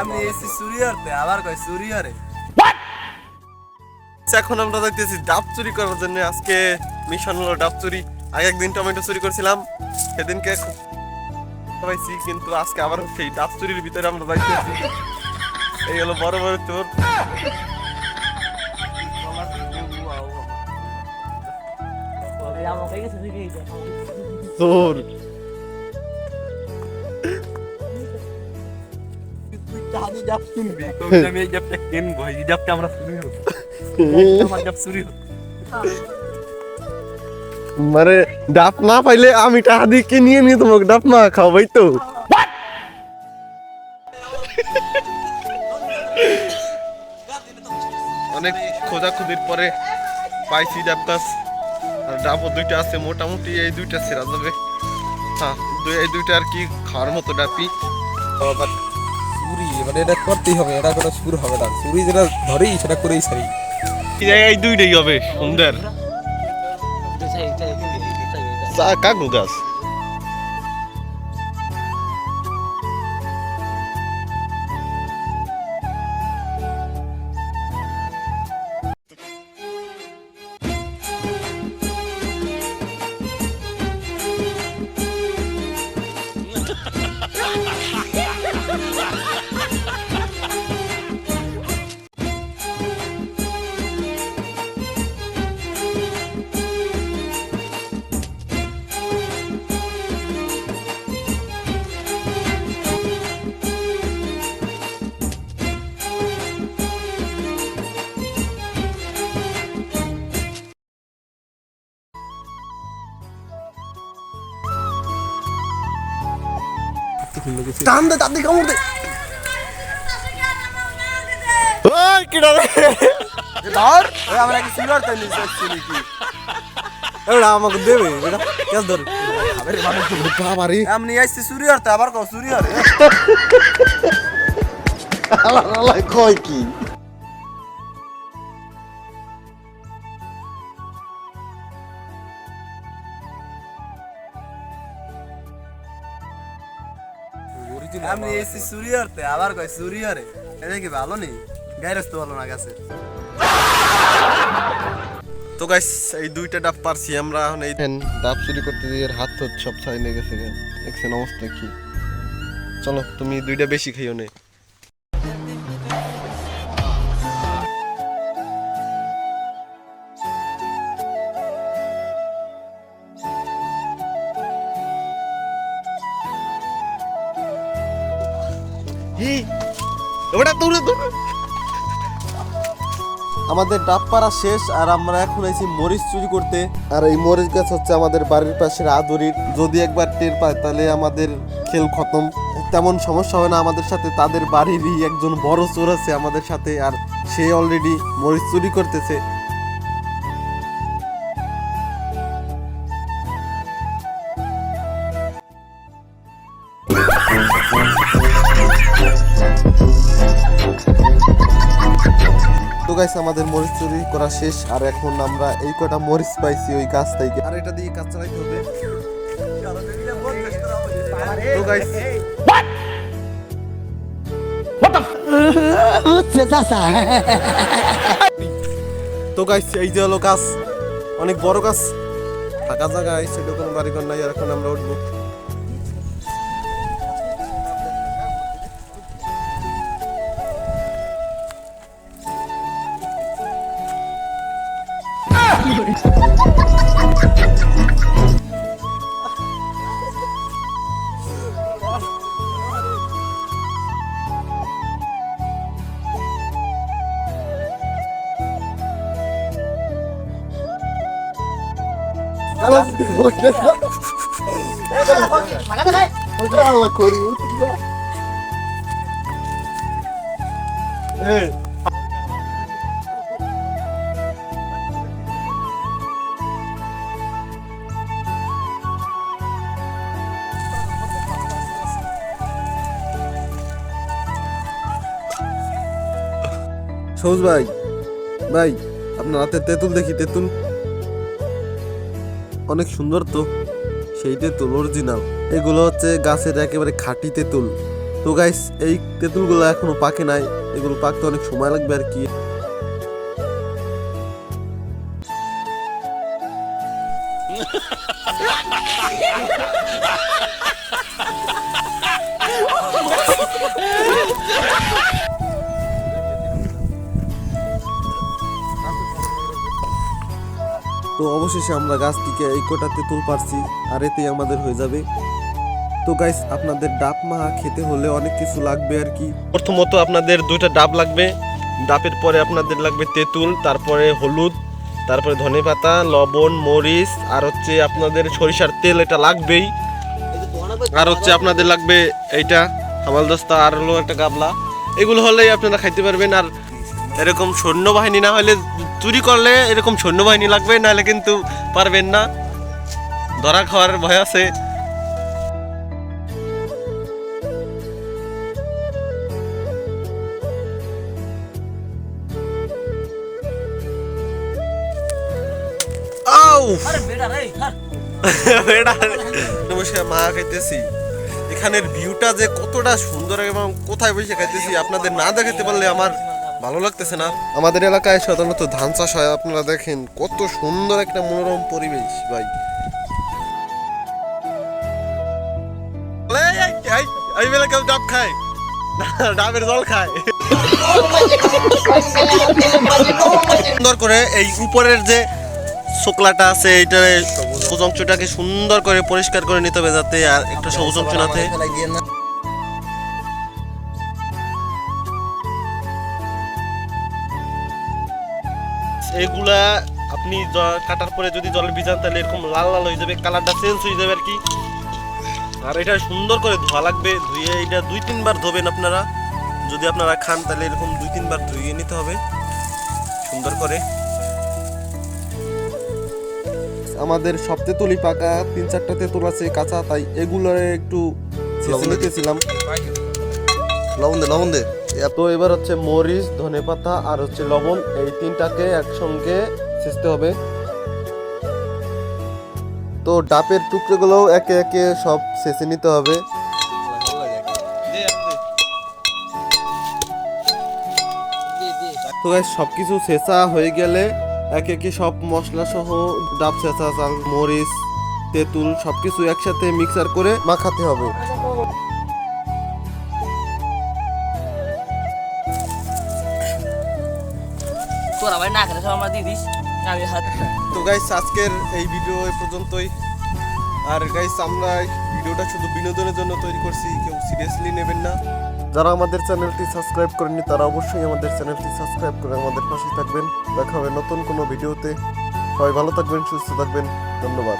আমি এসি সুরিয়রতে আবার কই সুরিয়রে। এখন আমরা দেখতেছি ডাব চুরি করার জন্য আজকে মিশন হলো ডাব চুরি। আগে একদিন টমেটো চুরি করছিলাম সেদিনকে খুব পাইছি কিন্তু আজকে আবার সেই ডাব চুরির ভিতরে আমরা যাইতেছি। এই হলো বড় বড় চোর। চোর। আমি এই জাপটা কিনবো এই জাপটা আমরা চুরি হতো আমার জাপ চুরি হতো মানে ডাব না পাইলে আমি টাকা দিয়ে কিনে নিয়ে নিয়ে তোমাকে ডাব না খাওয়াই তো। অনেক খোঁজাখুঁজির পরে পাইছি ডাবগাছ আর ডাবও দুইটা আছে মোটামুটি এই দুইটা সেরা যাবে। হ্যাঁ দুই- এই দুইটা আর কি খাওয়ার মতো ডাবি আবার চুরি মানে এটা করতেই হবে এটা করে শুরু হবে না। চুরি যেটা ধরেই সেটা করেই সারি এই এই দুইটাই হবে সুন্দর। কাকু গাছ টান দে দাদি কামড় দে। ওই কিডা রে ধর আমরা কি সুরিয়রতে নিয়ে যাচ্ছি নাকি? এরা আমাকে দেবে এটা কেস ধর। বাবারি। আমি আইছি সুরিয়রতে আবার কও কয় কি? আমি এসি সুরিয়রতে আবার কই সুরিয়রে। এটা কি ভালো নেই গাইরস তো ভালো না গেছে। তো গাইস এই দুইটা ডাব পারছি আমরা এখন এই ডাব চুরি করতে দিয়ে এর হাত তো সব ছাই নিয়ে গেছে দেখছেন অবস্থা কি? চলো তুমি দুইটা বেশি খাইও নে। আমাদের ডাব পাড়া শেষ, আর আমরা এখন আইছি মরিচ চুরি করতে। আর এই মরিচ গাছ হচ্ছে আমাদের বাড়ির পাশের আদরির। যদি একবার টের পায়, তাহলে আমাদের খেল খতম। তেমন সমস্যা হবে না আমাদের সাথে, তাদের বাড়িরই একজন বড় চোর আছে আমাদের সাথে, আর সে অলরেডি মরিচ চুরি করতেছে। তো গাইস আমাদের মরিচ চুরি করা শেষ আর এখন আমরা এই কটা মরিচ পাইছি ওই গাছ থেকে। আর এটা দিয়ে কাজ চালাইতে হবে। তো গাইস তো গাইস এই যে হলো গাছ অনেক বড় গাছ। ফাঁকা জায়গায় সেটা কোনো বাড়িঘর নাই আর এখন আমরা উঠবো। সবুজ ভাই ভাই আপনার হাতে তেঁতুল দেখি তেঁতুল। অনেক সুন্দর তো। সেই তেঁতুল অরিজিনাল এগুলো হচ্ছে গাছের একেবারে খাঁটি তেঁতুল। তো গাইস এই তেঁতুলগুলো এখনও পাকে নাই। এগুলো পাকতে অনেক সময় লাগবে আর কি। তো অবশেষে আমরা গাছ থেকে এই কটা তেঁতুল পারছি, আর এতেই আমাদের হয়ে যাবে। তো গাইস আপনাদের ডাব মাহা খেতে হলে অনেক কিছু লাগবে আর কি। প্রথমত আপনাদের দুইটা ডাব লাগবে। ডাবের পরে আপনাদের লাগবে তেঁতুল, তারপরে হলুদ, তারপরে ধনেপাতা লবণ, মরিচ, আর হচ্ছে আপনাদের সরিষার তেল এটা লাগবেই। আর হচ্ছে আপনাদের লাগবে এইটা হামালদস্তা আর হলো একটা গাবলা। এগুলো হলেই আপনারা খাইতে পারবেন, আর এরকম সৈন্যবাহিনী না হলে চুরি করলে এরকম সৈন্যবাহিনী লাগবে নাহলে কিন্তু পারবেন না। ধরা খাওয়ার ভয় আছে। মা খাইতেছি। এখানের ভিউটা যে কতটা সুন্দর এবং কোথায় বসে খাইতেছি আপনাদের না দেখাতে পারলে আমার ভালো লাগতেছে না? আমাদের এলাকায় সাধারণত ধান চাষ হয়। আপনারা দেখেন কত সুন্দর একটা মনোরম পরিবেশ ভাই। কেউ ডাব খায়। ডাবের জল খায়। সুন্দর করে এই উপরের যে শুক্লাটা আছে এইটা সবুজ অংশটাকে সুন্দর করে পরিষ্কার করে নিতে হবে যাতে আর একটা সবুজ অংশ না থাকে। এগুলা আপনি কাটার পরে যদি জলে ভিজান তাহলে এরকম লাল লাল হয়ে যাবে কালারটা চেঞ্জ হয়ে যাবে আর কি। আর এটা সুন্দর করে ধোয়া লাগবে ধুয়ে এটা দুই তিনবার ধোবেন আপনারা। যদি আপনারা খান তাহলে এরকম দুই তিনবার ধুয়ে নিতে হবে সুন্দর করে। আমাদের সব তেঁতুলি পাকা তিন চারটা তেঁতুল আছে কাঁচা তাই এগুলো একটু নিতেছিলাম। লবণ দে লবণ দে। এত এবার হচ্ছে মরিচ ধনেপাতা আর হচ্ছে লবণ, এই তিনটাকে একসঙ্গে ছেঁচতে হবে। তো ডাবের টুকরোগুলো একে একে সব ছেঁচে নিতে হবে। তো গাইস সবকিছু ছেঁচা হয়ে গেলে এক একে সব মশলা সহ ডাব ছেঁচা চাল, মরিচ, তেঁতুল সবকিছু একসাথে মিক্সার করে মাখাতে হবে। না সব আমার দিয়ে দিস। আমি হাত। তো গাইস আজকের এই ভিডিও এই পর্যন্তই। আর গাইস আমরা ভিডিওটা শুধু বিনোদনের জন্য তৈরি করছি, কেউ সিরিয়াসলি নেবেন না। যারা আমাদের চ্যানেলটি সাবস্ক্রাইব করেননি, তারা অবশ্যই আমাদের চ্যানেলটি সাবস্ক্রাইব করে আমাদের পাশে থাকবেন। দেখা হবে নতুন কোনো ভিডিওতে সবাই ভালো থাকবেন, সুস্থ থাকবেন। ধন্যবাদ।